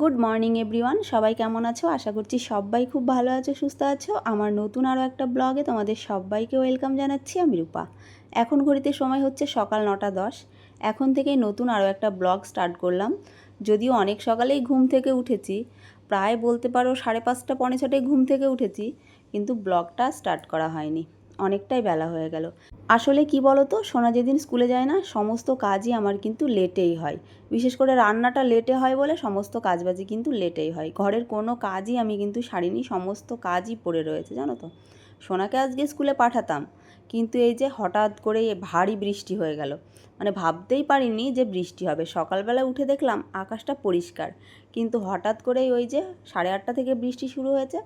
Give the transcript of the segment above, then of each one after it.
Good morning everyone সবাই কেমন আছো? আশা করছি সবাই খুব ভালো আছো, সুস্থ আছো। আমার নতুন আরও একটা ব্লগে তোমাদের সবাইকে ওয়েলকাম জানাচ্ছি, আমি রূপা। এখন ঘড়িতে সময় হচ্ছে সকাল নটা দশ। এখন থেকেই নতুন আরও একটা ব্লগ স্টার্ট করলাম। যদিও অনেক সকালেই ঘুম থেকে উঠেছি। প্রায় বলতে পারো সাড়ে পাঁচটা, পৌনে ছটায় ঘুম থেকে উঠেছি। কিন্তু ব্লগটা স্টার্ট করা হয়নি। অনেকটাই বেলা হয়ে গেল। আসলে কি বলো তো সোনা যেদিন স্কুলে যায় না, সমস্ত কাজই আমার কিন্তু লেটেই হয়। বিশেষ করে রান্নাটা লেটে হয় বলে সমস্ত কাজবাজি কিন্তু লেটেই হয়। ঘরের কোনো কাজই আমি কিন্তু সারিনি, সমস্ত কাজই পড়ে রয়েছে, জানো তো। সোনাকে আজকে স্কুলে পাঠাতাম। কিন্তু এই যে হঠাৎ করে ভারী বৃষ্টি হয়ে গেল। মানে ভাবতেই পারিনি যে বৃষ্টি হবে। সকালবেলা উঠে দেখলাম আকাশটা পরিষ্কার। কিন্তু হঠাৎ করেই ওই যে সাড়ে আটটা থেকে বৃষ্টি শুরু হয়েছে,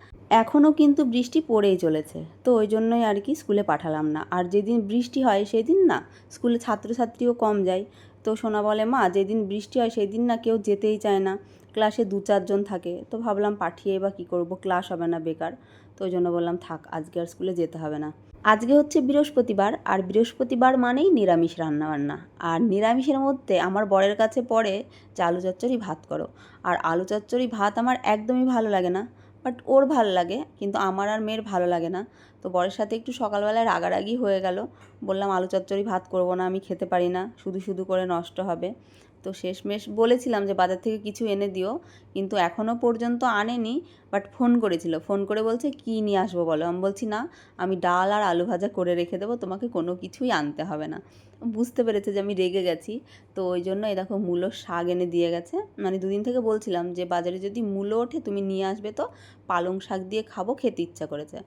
এখনও কিন্তু বৃষ্টি পড়েই চলেছে। তো ওই জন্যই আর কি স্কুলে পাঠালাম না। আর যেদিন বৃষ্টি হয় সেদিন না, স্কুলে ছাত্রছাত্রীও কম যায়। তো সোনা বলে, মা, যেদিন বৃষ্টি হয় সেই দিন না কেউ যেতেই চায় না। ক্লাসে দু চারজন থাকে। তো ভাবলাম পাঠিয়ে বা কী করব? ক্লাস হবে না বেকার। তো ওই জন্য বললাম, থাক, আজকে আর স্কুলে যেতে হবে না। আজকে হচ্ছে বৃহস্পতিবার, আর বৃহস্পতিবার মানেই নিরামিষ রান্নাবান্না। আর নিরামিষের মধ্যে আমার বরের কাছে পড়ে যে আলু চচ্চড়ি ভাত করো। আর আলু চচ্চড়ি ভাত আমার একদমই ভালো লাগে না, বাট ওর ভালো লাগে, কিন্তু আমার আর মেয়ের ভালো লাগে না। তো বরের সাথে একটু সকালবেলায় রাগারাগি হয়ে গেল। বললাম, আলু চচ্চড়ি ভাত করব না, আমি খেতে পারি না, শুধু শুধু করে নষ্ট হবে। তো শেষমেশ বলেছিলাম যে বাজার থেকে কিছু এনে দিও, কিন্তু এখনও পর্যন্ত আনেনি বাট ফোন করেছিল। ফোন করে বলছে, কি নিয়ে আসব বলো? আমি বলছি, না, আমি ডাল আর আলু ভাজা করে রেখে দেবো, তোমাকে কোনো কিছুই আনতে হবে না। বুঝতে পেরেছে যে আমি রেগে গেছি। তো ওই জন্য এই দেখো মূলোর শাক এনে দিয়ে গেছে। মানে দুদিন থেকে বলছিলাম যে বাজারে যদি মূলো ওঠে তুমি নিয়ে আসবে তো পালং শাক দিয়ে খাব, খেতে ইচ্ছা করেছে।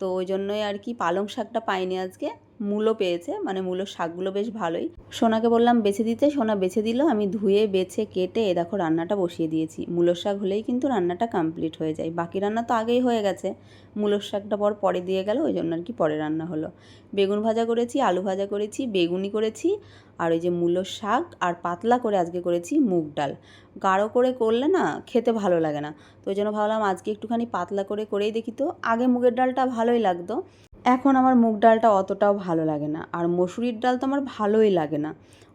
তো ওই জন্যই আর কি পালং শাকটা পাইনি আজকে। মূলো পেয়েছে মানে মূলোর শাকগুলো বেশ ভালোই। সোনাকে বললাম, বেছে দিতে? সোনা বেছে দিল, আমি ধুয়ে, বেছে, কেটে এ দেখো রান্নাটা বসিয়ে দিয়েছি। মূলোর শাক হলেই কিন্তু রান্নাটা কমপ্লিট হয়ে যায়। বাকি রান্না তো আগেই হয়ে গেছে। মূলোর শাকটা পর পরে দিয়ে গেল, ওই জন্য আর কি পরে রান্না হলো। বেগুন ভাজা করেছি, আলু ভাজা করেছি বেগুনি করেছি, আর ওই যে মূলোর শাক আর পাতলা করে আজকে করেছি মুগ ডাল। গাঢ় করে করলে না খেতে ভালো লাগে না। তো ওই জন্য ভাবলাম আজকে একটুখানি পাতলা করে করেই দেখি তো। আগে মুগের ডালটা ভালোই লাগতো, এখন আমার মুগ ডালটা অতটাও ভালো লাগে না। আর মসুরির ডাল তো আমার ভালোই লাগে না।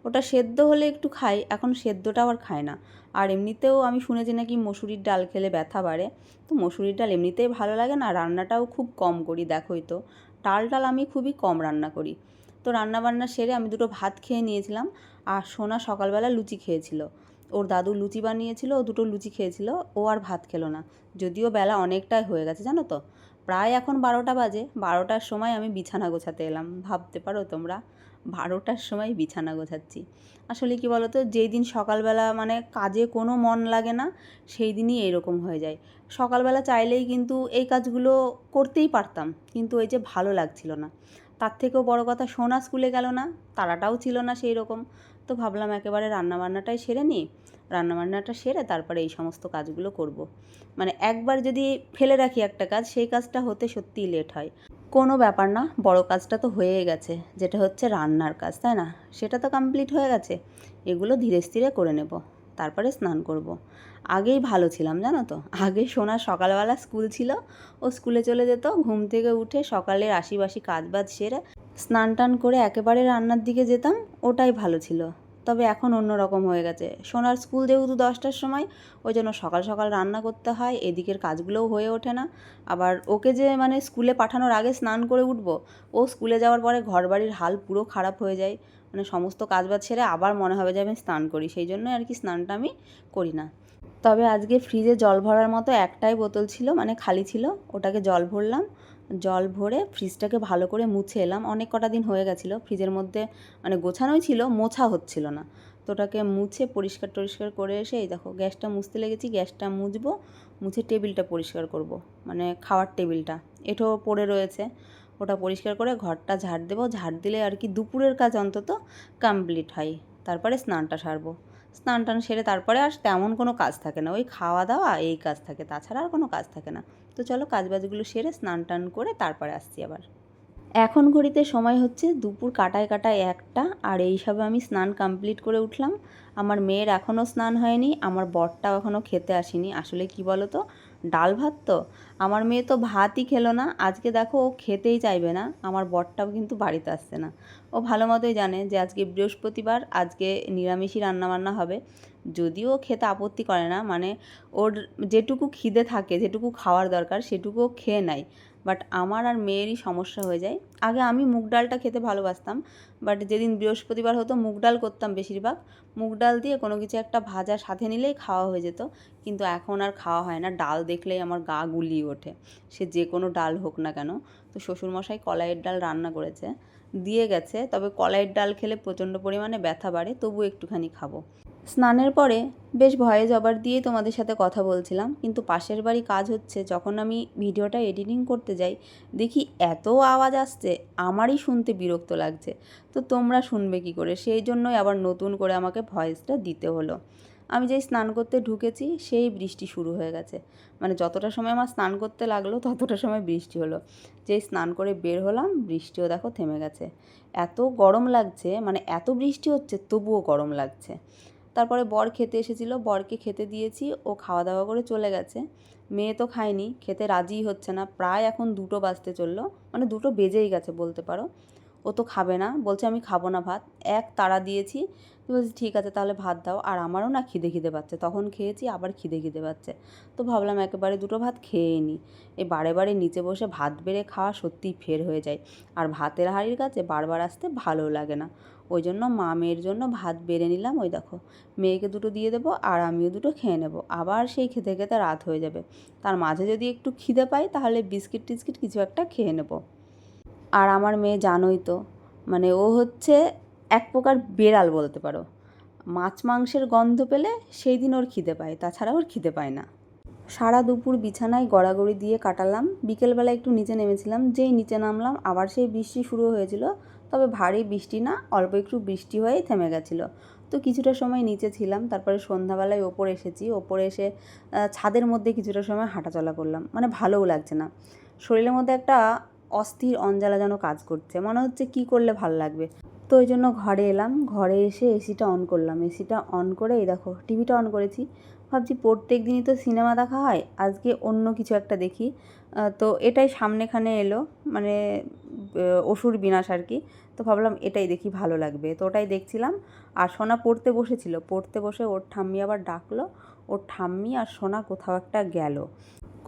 ওটা সেদ্ধ হলে একটু খাই, এখন সেদ্ধটাও আর খায় না। আর এমনিতেও আমি শুনেছি নাকি মসুরির ডাল খেলে ব্যথা বাড়ে। তো মসুরির ডাল এমনিতেই ভালো লাগে না রান্নাটাও খুব কম করি, দেখোই তো। ডাল ডাল আমি খুবই কম রান্না করি। তো রান্না বান্না সেরে আমি দুটো ভাত খেয়ে নিয়েছিলাম আর সোনা সকালবেলা লুচি খেয়েছিল। ওর দাদু লুচি বানিয়েছিল, ও দুটো লুচি খেয়েছিল, ও আর ভাত খেলো না। যদিও বেলা অনেকটাই হয়ে গেছে, জানো তো? প্রায় এখন বারোটা বাজে, বারোটার সময় আমি বিছানা গোছাতে এলাম। ভাবতে পারো তোমরা, বারোটার সময় বিছানা গোছাচ্ছি। আসলে কি বলো তো যেই দিন সকালবেলা মানে কাজে কোনো মন লাগে না, সেই দিনই এরকম হয়ে যায়। সকালবেলা চাইলেই কিন্তু এই কাজগুলো করতেই পারতাম, কিন্তু ওই যে ভালো লাগছিল না। তার থেকেও বড় কথা সোনা স্কুলে গেল না, তারাটাও ছিল না সেই রকম। তো ভাবলাম একেবারে রান্নাবান্নাটাই সেরে নিই। রান্নাবান্নাটা সেরে তারপরে এই সমস্ত কাজগুলো করব। মানে একবার যদি ফেলে রাখি একটা কাজ, সেই কাজটা হতে সত্যিই লেট হয়। কোনো ব্যাপার না, বড় কাজটা তো হয়েই গেছে। যেটা হচ্ছে রান্নার কাজ, তাই না? সেটা তো কমপ্লিট হয়ে গেছে। এগুলো ধীরে স্থিরে করে নেব। তারপরে স্নান করব। আগেই ভালো ছিলাম, জানো তো? আগে সোনা সকালবেলা স্কুল ছিল, ও স্কুলে চলে যেত, ঘুম থেকে উঠে সকালের আশিবাসি কাজবাজ সেরে স্নান টান করে একেবারে রান্নার দিকে যেতাম, ওটাই ভালো ছিল। তবে এখন অন্য রকম হয়ে গেছে। সোনার স্কুল যেহেতু দশটার সময়, ওই জন্য সকাল সকাল রান্না করতে হয়, এদিকের কাজগুলোও হয়ে ওঠে না। আবার ওকে যে মানে স্কুলে পাঠানোর আগে স্নান করে উঠবো, ও স্কুলে যাওয়ার পরে ঘরবাড়ির হাল পুরো খারাপ হয়ে যায়। মানে সমস্ত কাজবাজ ছেড়ে আবার মনে হবে যে আমি স্নান করি। সেই জন্য আর কি স্নানটা আমি করি না। তবে আজকে ফ্রিজে জল ভরার মতো একটাই বোতল ছিল মানে খালি ছিল, ওটাকে জল ভরলাম। জল ভরে ফ্রিজটাকে ভালো করে মুছে এলাম। অনেক কটা দিন হয়ে গেছিল ফ্রিজের মধ্যে মানে গোছানোই ছিল, মোছা হচ্ছিল না। তো ওটাকে মুছে পরিষ্কার টরিষ্কার করে এসে এই দেখো, গ্যাসটা মুছতে লেগেছি, গ্যাসটা মুছবো, মুছে টেবিলটা পরিষ্কার করব। মানে খাওয়ার টেবিলটা, এঠো পড়ে রয়েছে। ওটা পরিষ্কার করে ঘরটা ঝাড় দেবো। ঝাড় দিলে আর কি দুপুরের কাজ অন্তত কমপ্লিট হয়। তারপরে স্নানটা সারবো। স্নান টান সেরে তারপরে আর তেমন কোনো কাজ থাকে না। ওই খাওয়া দাওয়া এই কাজ থাকে। তাছাড়া আর কোনো কাজ থাকে না। তো চলো কাজবাজগুলো সেরে স্নান টান করে তারপরে আসছি আবার। এখন ঘড়িতে সময় হচ্ছে দুপুর কাটায় কাটায় একটা, আর এইসবে আমি স্নান কমপ্লিট করে উঠলাম। আমার মেয়ের এখনও স্নান হয়নি, আমার বরটাও এখনও খেতে আসেনি। আসলে কি বলো তো ডাল ভাত তো। আমার মেয়ে তো ভাতই খেলো না। আজকে দেখো ও খেতেই চাইবে না, আমার বরটাও কিন্তু বাড়িতে আসছে না। ও ভালো মতোই জানে যে আজকে বৃহস্পতিবার, আজকে নিরামিষই রান্নাবান্না হবে। যদিও খেতে আপত্তি করে না মানে ওর যেটুকু খিদে থাকে, যেটুকু খাওয়ার দরকার সেটুকু ও খেয়ে নেয়। বাট আমার আর মেয়েরই সমস্যা হয়ে যায়। আগে আমি মুগ ডালটা খেতে ভালোবাসতাম, বাট যেদিন বৃহস্পতিবার হতো মুগ ডাল করতাম বেশিরভাগ। মুগ ডাল দিয়ে কোনো কিছু একটা ভাজা সাথে নিলেই খাওয়া হয়ে যেত, কিন্তু এখন আর খাওয়া হয় না। ডাল দেখলেই আমার গা গুলিয়ে ওঠে, সে যে কোনো ডাল হোক না কেন। তো শ্বশুরমশাই কলাইয়ের ডাল রান্না করেছে, দিয়ে গেছে, তবে কলাইয়ের ডাল খেলে প্রচণ্ড পরিমাণে ব্যথা বাড়ে তবু একটুখানি খাব। স্নানের পরে বেশ ভয়ে জবার দিয়েই তোমাদের সাথে কথা বলছিলাম। কিন্তু পাশের বাড়ি কাজ হচ্ছে, যখন আমি ভিডিওটা এডিটিং করতে যাই, দেখি এত আওয়াজ আসছে, আমারই শুনতে বিরক্ত লাগছে। তো তোমরা শুনবে কি করে? সেই জন্যই আবার নতুন করে আমাকে ভয়েসটা দিতে হলো। আমি যেই স্নান করতে ঢুকেছি, সেই বৃষ্টি শুরু হয়ে গেছে। মানে যতটা সময় আমার স্নান করতে লাগল, ততটা সময় বৃষ্টি হলো। যেই স্নান করে বের হলাম, বৃষ্টিও দেখো থেমে গেছে। এত গরম লাগছে মানে এত বৃষ্টি হচ্ছে, তবুও গরম লাগছে। তারপরে বর খেতে এসেছিল, বরকে খেতে দিয়েছি, ও খাওয়া দাওয়া করে চলে গেছে। মেয়ে তো খায়নি, খেতে রাজিই হচ্ছে না, প্রায় এখন দুটো বাজতে চলল মানে দুটো বেজেই গেছে বলতে পারো। ও তো খাবে না, বলছে আমি খাব না ভাত। এক তাড়া দিয়েছি বলছি ঠিক আছে তাহলে ভাত দাও, আর আমারও না খিদে খিদে পাচ্ছে। তখন খেয়েছি, আবার খিদে খিদে পাচ্ছে। তো ভাবলাম একেবারে দুটো ভাত খেয়ে নিই এ বারে বারে নিচে বসে ভাত বেড়ে খাওয়া সত্যিই ফের হয়ে যায়। আর ভাতের হাঁড়ির কাছে বারবার আসতে ভালো লাগে না। ওই জন্য মা মেয়ের জন্য ভাত বেড়ে নিলাম, ওই দেখো। মেয়েকে দুটো দিয়ে দেবো আর আমিও দুটো খেয়ে নেব। আবার সেই খেতে খেতে রাত হয়ে যাবে। তার মাঝে যদি একটু খিদে পাই তাহলে বিস্কিট টিস্কিট কিছু একটা খেয়ে নেব। আর আমার মেয়ে জানোই তো মানে ও হচ্ছে এক প্রকার বেড়াল বলতে পারো। মাছ মাংসের গন্ধ পেলে সেই দিন ওর খিদে পায়, তাছাড়া ওর খিদে পায় না। সারা দুপুর বিছানায় গড়াগড়ি দিয়ে কাটালাম। বিকেলবেলা একটু নিচে নেমেছিলাম, যেই নিচে নামলাম, আবার সেই বৃষ্টি শুরু হয়েছিল। তবে ভারী বৃষ্টি না, অল্প একটু বৃষ্টি হয়েই থেমে গেছিল। তো কিছুটা সময় নিচে ছিলাম, তারপরে সন্ধ্যাবেলায় ওপরে এসেছি, ওপরে এসে ছাদের মধ্যে কিছুটা সময় হাঁটাচলা করলাম। মানে ভালোও লাগছে না। শরীরের মধ্যে একটা অস্থির অঞ্জালা যেন কাজ করছে। মনে হচ্ছে কি করলে ভালো লাগবে? তো ওই জন্য ঘরে এলাম। ঘরে এসে এসিটা অন করলাম। এসিটা অন করে এই দেখো টিভিটা অন করেছি। ভাবছি প্রত্যেক দিনই তো সিনেমা দেখা হয়, আজকে অন্য কিছু একটা দেখি। তো এটাই সামনেখানে এলো মানে অসুর বিনাশ আর কি। তো ভাবলাম এটাই দেখি, ভালো লাগবে। তো ওটাই দেখছিলাম। আর সোনা পড়তে বসেছিল। পড়তে বসে ওর ঠাম্মি আবার ডাকলো। ওর ঠাম্মি আর সোনা কোথাও একটা গেল।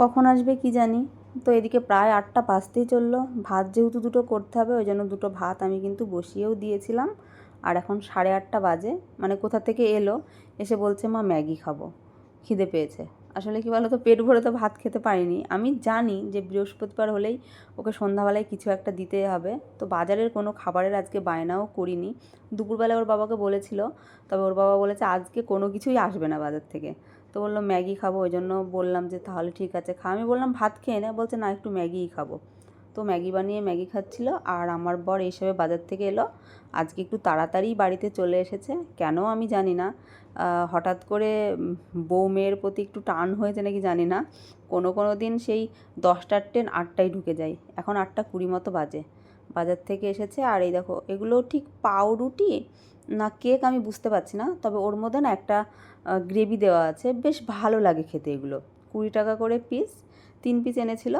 কখন আসবে কি জানি? তো এদিকে প্রায় আটটা বাজতেই চলল। ভাত যেহেতু দুটো করতে হবে, ওই জন্য দুটো ভাত আমি কিন্তু বসিয়েও দিয়েছিলাম। আর এখন সাড়ে আটটা বাজে মানে কোথা থেকে এলো? এসে বলছে, মা, ম্যাগি খাব। খিদে পেয়েছে। আসলে কি বলো তো পেট ভরে তো ভাত খেতে পারিনি। আমি জানি যে বৃহস্পতিবার হলেই ওকে সন্ধ্যাবেলায় কিছু একটা দিতে হবে। তো বাজারের কোনো খাবারের আজকে বায়নাও করিনি। দুপুরবেলায় ওর বাবাকে বলেছিল, তবে ওর বাবা বলেছে, আজকে কোনো কিছুই আসবে না বাজার থেকে। তো বলল, ম্যাগি খাব। ওই জন্য বললাম যে, তাহলে ঠিক আছে, খা। আমি বললাম, ভাত খেয়ে নে। বলছে, না, একটু ম্যাগিই খাব। তো ম্যাগি বানিয়ে ম্যাগি খাচ্ছিল, আর আমার বর এই হিসেবে বাজার থেকে এলো। আজকে একটু তাড়াতাড়ি বাড়িতে চলে এসেছে। কেন আমি জানি না। হঠাৎ করে বউ মেয়ের প্রতি একটু টান হয়েছে নাকি জানি না। কোনো কোনো দিন সেই দশটার ট্রেন আটটায় ঢুকে যায়। এখন আটটা কুড়ি মতো বাজে। বাজার থেকে এসেছে, আর এই দেখো, এগুলো ঠিক পাউরুটি না কেক আমি বুঝতে পারছি না, তবে ওর মধ্যে না একটা গ্রেভি দেওয়া আছে, বেশ ভালো লাগে খেতে এগুলো। কুড়ি টাকা করে পিস তিন পিস এনেছিল,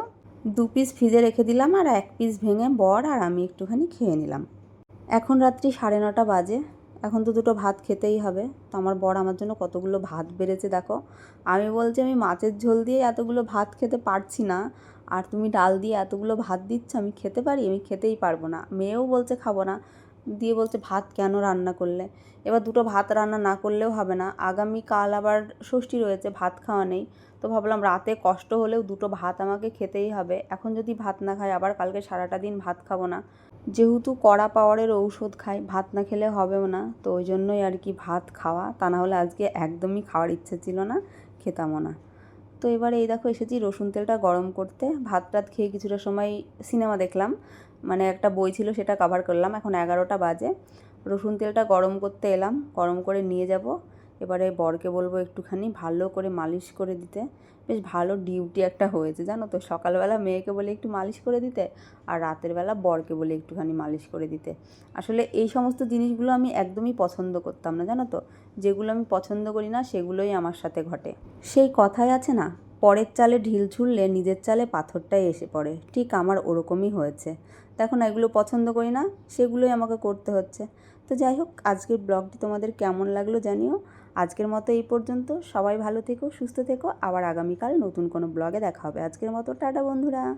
দু পিস ফ্রিজে রেখে দিলাম আর এক পিস ভেঙে বর আর আমি একটুখানি খেয়ে নিলাম। এখন রাত্রি সাড়ে নটা বাজে, এখন তো দুটো ভাত খেতেই হবে, তো আমার বর আমার জন্য কতগুলো ভাত বেড়েছে দেখো। আমি বলছি আমি মাছের ঝোল দিয়ে এতগুলো ভাত খেতে পারছি না, আর তুমি ডাল দিয়ে এতগুলো ভাত দিচ্ছ, আমি খেতে পারি? আমি খেতেই পারব না। মেয়েও বলছে খাব না দিয়ে বলছে, ভাত কেন রান্না করলে? এবার দুটো ভাত রান্না না করলেও হবে না। আগামী কাল আবার ষষ্ঠী রয়েছে, ভাত খাওয়া নেই। তো ভাবলাম রাতে কষ্ট হলেও দুটো ভাত আমাকে খেতেই হবে। এখন যদি ভাত না খাই, আবার কালকে সারাটা দিন ভাত খাব না। যেহেতু কড়া পাওয়ারের ঔষধ খাই, ভাত না খেলে হবেও না। তো ওই জন্যই আর কি ভাত খাওয়া। তা না হলে আজকে একদমই খাওয়ার ইচ্ছে ছিল না, খেতামও না। তো এবারে এই দেখো, এসেছি রসুন তেলটা গরম করতে। ভাত টাত খেয়ে কিছুটা সময় সিনেমা দেখলাম। মানে একটা বই ছিল সেটা কাভার করলাম। এখন এগারোটা বাজে। রসুন তেলটা গরম করতে এলাম। গরম করে নিয়ে যাব। এবারে বরকে বলব একটুখানি ভালো করে মালিশ করে দিতে। বেশ ভালো ডিউটি একটা হয়েছে, জানো তো? সকালবেলা মেয়েকে বলে একটু মালিশ করে দিতে আর রাতের বেলা বরকে বলে একটুখানি মালিশ করে দিতে। আসলে এই সমস্ত জিনিসগুলো আমি একদমই পছন্দ করতাম না, জানো তো? যেগুলো আমি পছন্দ করি না, সেগুলোই আমার সাথে ঘটে। সেই কথাই আছে না? পরের চালে ঢিল ছুড়লে নিজের চালে পাথরটাই এসে পড়ে। ঠিক আমার ওরকমই হয়েছে। দেখো না, এগুলো পছন্দ করি না, সেগুলোই আমাকে করতে হচ্ছে। তো যাই হোক, আজকের ব্লগটি তোমাদের কেমন লাগল জানিও। আজকের মতো এই পর্যন্ত, সবাই ভালো থেকো, সুস্থ থেকো, আবার আগামীকাল নতুন কোনো ব্লগে দেখা হবে। আজকের মতো, টাটা বন্ধুরা।